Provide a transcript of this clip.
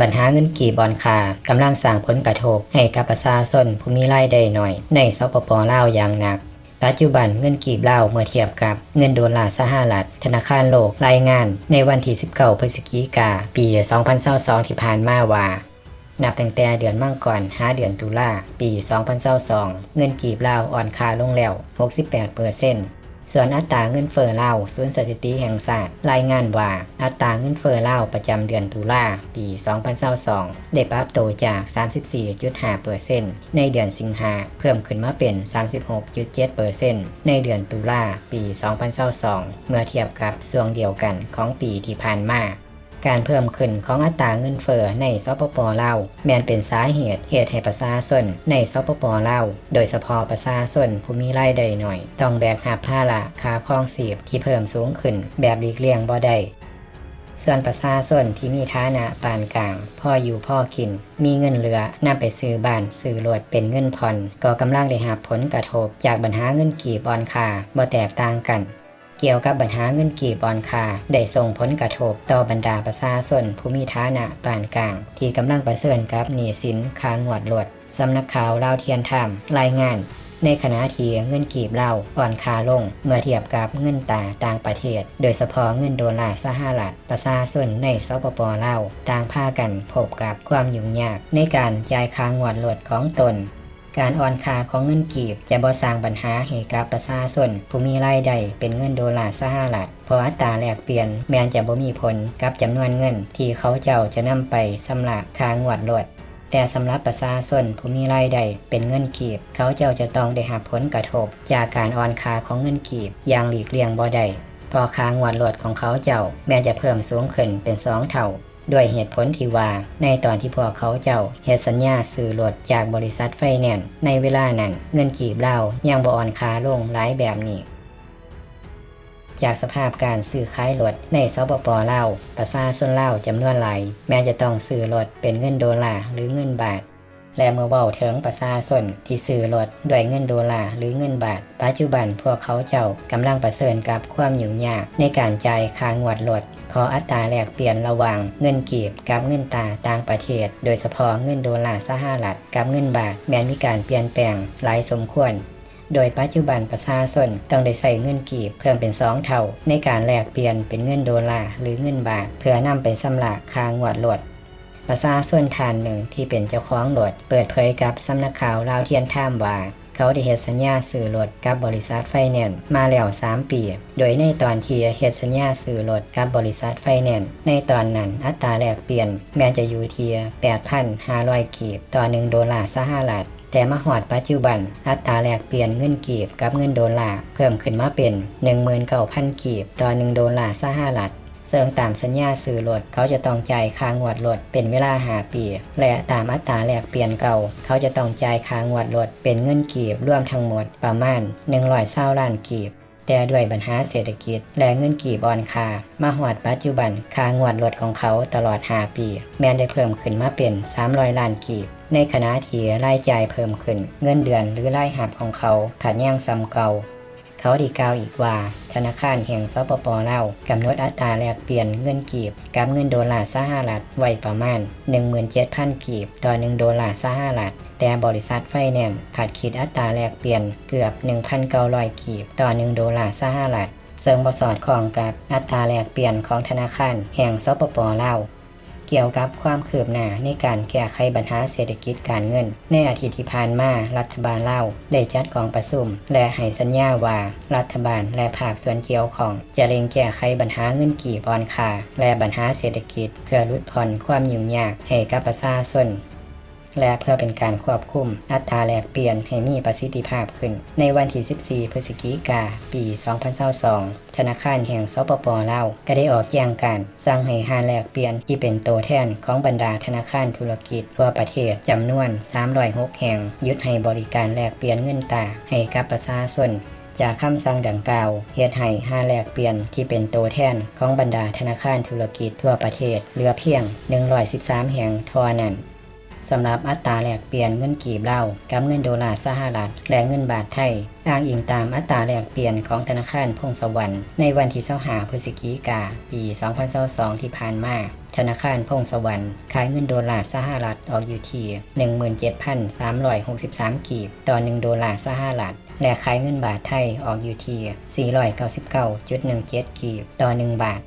ปัญหาเงินกีบบอนคากำลังสร้างผลกระทบให้กับประชาชนผู้มีรายได้น้อย ในสปปลาวอย่างหนัก ปัจจุบันเงินกีบเลาเมื่อเทียบกับเงินโดลลาร์สหรัฐธนาคารโลกรายงาน ในวันที่ 19 พฤศจิกา ปี 2022ที่ผ่านมาว่านับตั้งแต่เดือนมังกรหาเดือนตุลาปี 2022เงินกีบลาวอ่อนค่าลงแล้ว 68เปอร์เซ็นต์ ส่วนอัตราเงินเฟ้อเล่าศูนย์สถิติแห่งชาติรายงานว่าอัตราเงินเฟ้อเล่าประจำเดือนตุลาปี 2022 ได้ปรับตัวจาก 34.5%ในเดือนสิงหาเพิ่มขึ้นมาเป็น 36.7%ในเดือนตุลาปี 2022 เมื่อเทียบกับช่วงเดียวกันของปีที่ผ่านมา การเพิ่มขึ้นของอัตราเงินเฟ้อในสปปลาวแม้นเป็นสาเหตุเหตุให้ประชาชนในสปปลาวโดยเฉพาะประชาชนผู้มีรายได้หน่อย ต้องแบกหาบภาระค่าครองชีพที่เพิ่มสูงขึ้น แบบหลีกเลี่ยงบ่ได้ส่วนประชาชนที่มีฐานะปานกลาง พ่ออยู่พ่อกิน มีเงินเหลือนำไปซื้อบ้านซื้อรถเป็นเงินผ่อนก็กำลังได้รับผลกระทบจากปัญหาเงินกีบออนคาบ่แตกต่างกัน เกี่ยวกับปัญหาเงินกีบบอลคาได้ส่งผลกระทบต่อบรรดาประชาชนผู้มีฐานะปานกลาง ที่กำลังประเสริญกับหนี้สินค้างวดรวดสำนักข่าวลาวเทียนไทม์รายงานในขณะที่เงินกีบเราอ่อนค่าลง เมื่อเทียบกับเงินตาต่างประเทศ โดยเฉพาะเงินโดลลาร์สหรัฐประชาชนในสปปลาวต่างพากันพบกับความยุ่งยากในการจ่ายค่างวดรวดของตน การอ่อนค่าของเงินกีบจะบ่สร้างปัญหาให้กับประชาชนผู้มีรายได้เป็นเงินโดลลาร์สหรัฐเพราะอัตราแลกเปลี่ยนแม้นจะบ่มีผลกับจำนวนเงิน ที่เขาเจ้าจะนำไปสำหรับค่างวดรถแต่สำหรับประชาชนผู้มีรายได้เป็นเงินกีบ เขาเจ้าจะต้องได้รับผลกระทบ จากการอ่อนค่าของเงินกีบอย่างหลีกเลี่ยงบ่ได้พอค่างวดรถของเขาเจ้าแม้จะเพิ่มสูงขึ้นเป็นสองเท่า ด้วยเหตุผลที่ว่า ในตอนที่พวกเขาเจ้าเฮ็ดสัญญาซื้อรถจากบริษัทไฟแนนซ์ในเวลานั้นเงินกีบเล่ายังบ่อ่อนคาลงหลายแบบนี้จากสภาพการซื้อขายรถในสปปลาประชาชนเลาจำนวนหลายแม้จะต้องซื้อรถเป็นเงินโดลาร์หรือเงินบาท และเมื่อเว้าถึงประชาชนที่ซื้อรถด้วยเงินโดลาร์หรือเงินบาท ปัจจุบันพวกเขาเจ้ากำลังประเสริญกับความหยุ่งยากในการจ่ายค่างวดรถ พาะอัตราแลกเปลี่ยนระหว่างเงินกีบกับเงินตาต่างประเทศ โดยเฉพาะเงินโดลลาร์สหรัฐกับเงินบาทแม้มีการเปลี่ยนแปลงหลายสมควรโดยปัจจุบันประชาชนต้องได้ใส่เงินกีบเพิ่มเป็น 2 เท่า ในการแลกเปลี่ยนเป็นเงินโดลลาร์หรือเงินบาท เพื่อนำไปสำระค่างวดรถประชาชนทานหนึ่งที่เป็นเจ้าของรถเปิดเผยกับสำนักข่าวลาวเทียนท่ามว่า เขาได้เฮ็ดสัญญาซื้อรถกับบริษัทไฟแนนซ์มาแล้ว 3 ปี โดยในตอนที่เฮ็ดสัญญาซื้อรถกับบริษัทไฟแนนซ์ในตอนนั้นอัตราแลกเปลี่ยนแม้จะอยู่ที่8,500 กีบ ต่อ1โดลลาร์สหรัฐแต่มาหอดปัจจุบัน อัตราแลกเปลี่ยนเงินกีบกับเงินโดลลาร์เพิ่มขึ้นมาเป็น 19,000 กีบ ต่อ1โดลลาร์สหรัฐ ซึ่งตามสัญญาซื้อรถเขาจะต้องจ่ายค่างวดรถเป็นเวลาหาปี และตามอัตราแลกเปลี่ยนเก่า เขาจะต้องจ่ายค่างวดรถเป็นเงินกีบรวมทั้งหมดประมาณ120ล้านกีบแต่ด้วยปัญหาเศรษฐกิจและเงินกีบอ่อนค่ามาหอดปัจจุบันค่างวดรถของเขาตลอด 5 ปี แม้นได้เพิ่มขึ้นมาเป็น 300 ล้านกีบ ในขณะที่รายจ่ายเพิ่มขึ้น เงินเดือนหรือรายหับของเขาผัดย่างซ้ำเก่า เขาดีกล่าวอีกว่า ธนาคารแห่งสปปลาวกำหนดอัตราแลกเปลี่ยนเงินกีบกับเงินโดลลาร์สหรัฐไว้ประมาณ 17,000 กีบ ต่อ1โดลลาร์สหรัฐแต่บริษัทไฟแนนซ์ผัดคิดอัตราแลกเปลี่ยนเกือบ 1,900 กีบ ต่อ1โดลลาร์สหรัฐเซึ่งบสอดคล้องกับอัตราแลกเปลี่ยนของธนาคารแห่งสปปลาว เกี่ยวกับความคืบหน้าในการแก้ไขปัญหาเศรษฐกิจการเงิน ในอาทิตย์ที่ผ่านมารัฐบาลเล่าได้จัดกองประชุม และให้สัญญาว่ารัฐบาลและภาคส่วนเกี่ยวข้องจะเร่งแก้ไขปัญหาเงินกีบออนคาและปัญหาเศรษฐกิจ เพื่อลดผ่อนความยุ่งยากให้กับประชาชน และเพื่อเป็นการควบคุมอัตราแลกเปลี่ยนให้มีประสิทธิภาพขึ้น ในวันที่ 14 พฤศจิกา ปี 2022ธนาคารแห่งสปปลาวก็ได้ออกแจ้งการสั่งให้ห้าแลกเปลี่ยนที่เป็นตัวแทนของบรรดาธนาคารธุรกิจทั่วประเทศจำนวน 306 แห่งยุดให้บริการแลกเปลี่ยนเงินตาให้กับประชาชนจากคำสั่งดังกล่าวเฮ็ดให้ห้าแลกเปลี่ยนที่เป็นตัวแทนของบรรดาธนาคารธุรกิจทั่วประเทศเหลือเพียง 113 แห่งเท่านั้น สำหรับอัตราแลกเปลี่ยนเงินกีบเลากับเงินดอลลาร์สหรัฐและเงินบาทไทย อ้างอิงตามอัตราแลกเปลี่ยนของธนาคารพงศวรรค์ในวันที่25พฤศจิกาปี 2022 ที่ผ่านมาธนาคารพงศวรรค์ขายเงินดอลลาร์สหรัฐออกอยู่ที่17,363 กีบ ต่อ 1 ดอลลาร์สหรัฐ และขายเงินบาทไทยออกอยู่ที่499.17 กีบ ต่อ 1 บาท